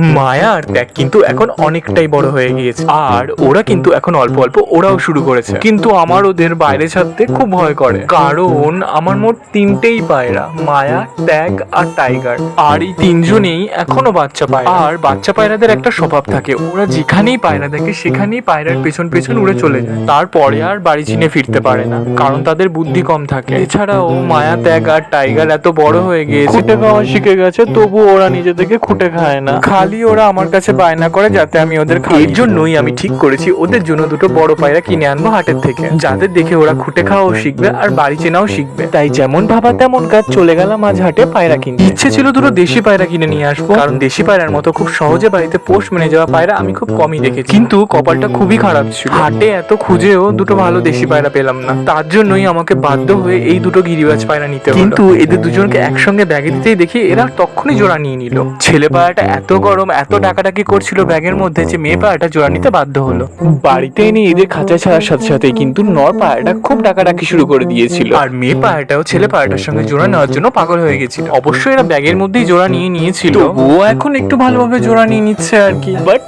মায়া আর ত্যাগ কিন্তু এখন অনেকটাই বড় হয়ে গিয়েছে। আর ওরা কিন্তু এখন অল্প অল্প ওরাও শুরু করেছে। কিন্তু আমার ওদের বাইরে ছাড়তে খুব ভয় করে। কারণ আমার মোট তিনটেই পায়রা মায়া ট্যাগ আর টাইগার। আর এই তিনজনেই এখনও বাচ্চা পায় আর বাচ্চা পায়রাদের একটা স্বভাব থাকে। ওরা যেখানেই পায়রা দেখে সেখানেই পায়রার পেছন পেছন উড়ে চলে যায়। তারপরে আর বাড়ি চিনে ফিরতে পারে না কারণ তাদের বুদ্ধি কম থাকে। এছাড়াও মায়া ত্যাগ আর টাইগার এত বড় হয়ে গিয়েছে। খুঁটে খাওয়া শিখে গেছে তবু ওরা নিজে থেকে খুঁটে খায় না। খালি ওরা আমার কাছে বায়না করে যাতে আমি ওদের খাই। এর জন্যই আমি ঠিক করেছি ওদের জন্য দুটো বড় পায়রা কিনে আনব হাটের থেকে যাদের দেখে ওরা খুঁটে খাওয়াও শিখবে আর বাড়ি চেনাও শিখবে। তাই যেমন ভাবা তেমন কাজ চলে গেলাম আজ হাটে পায়রা কিনতে। ইচ্ছে ছিল দুটো দেশি পায়রা কিনে নিয়ে আসব কারণ দেশি পায়রার মতো খুব সহজে বাড়িতে পোষ মেনে যাওয়া পায়রা আমি খুব কমই দেখেছি। কিন্তু কপালটা খুবই খারাপ ছিল। হাটে এত খুঁজেও দুটো ভালো দেশি পায়রা পেলাম না। তার জন্যই আমাকে বাধ্য হয়ে এই দুটো গিরিবাজ পায়রা নিতে কিন্তু এদের দুজনকে একসঙ্গে ব্যাগে দিতেই দেখি এরা তখনই জোড়া নিয়ে নিল। ছেলে পায়রাটা এত গরম এত ডাকাডাকি করছিল ব্যাগের মধ্যে যে মেয়ে পায়রাটা জোড়া নিতে বাধ্য হলো। বাড়িতে এনে এদের খাঁচা ছাড়ার সাথে সাথে কিন্তু নর পায়রাটা খুব ডাকাডাকি শুরু করে দিয়েছিল। আর মেয়ে পায়রাটাও ছেলে পায়রাটার সঙ্গে জোড়া নেওয়ার জন্য পাগল হয়ে গেছিল। অবশ্যই এরা ব্যাগের মধ্যেই জোড়া নিয়ে নিয়েছিল। ও এখন একটু ভালোভাবে জোড়া নিয়ে নিচ্ছে আর কি। বাট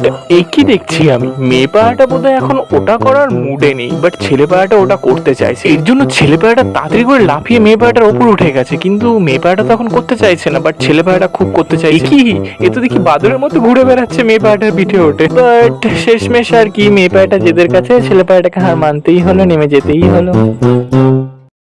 কি দেখছি আমি মেয়ে পায়রাটা বোধহয় এখন ওটা করার মুডে নেই বাট ছেলে পায়রাটা ওটা করতে চাইছে। এর জন্য ছেলে পায়রাটা তাড়াতাড়ি করে লাফিয়ে মেয়ে পায়রাটার ওপর উঠে গেছে কিন্তু মেয়ে পায়রাটা তো এখন করতে চাইছে না বাট ছেলে পায়রাটা খুব করতে চাইছে। কি এ তো দেখি বাদরের মতো ঘুরে বেড়াচ্ছে মেয়ে পায়রাটার পিঠে ওঠে। বাট শেষমেশ আর কি মেয়ে পায়রাটা যেদের কাছে, ছেলে পায়রাটাকে হার মানতেই হলো, নেমে যেতেই হলো।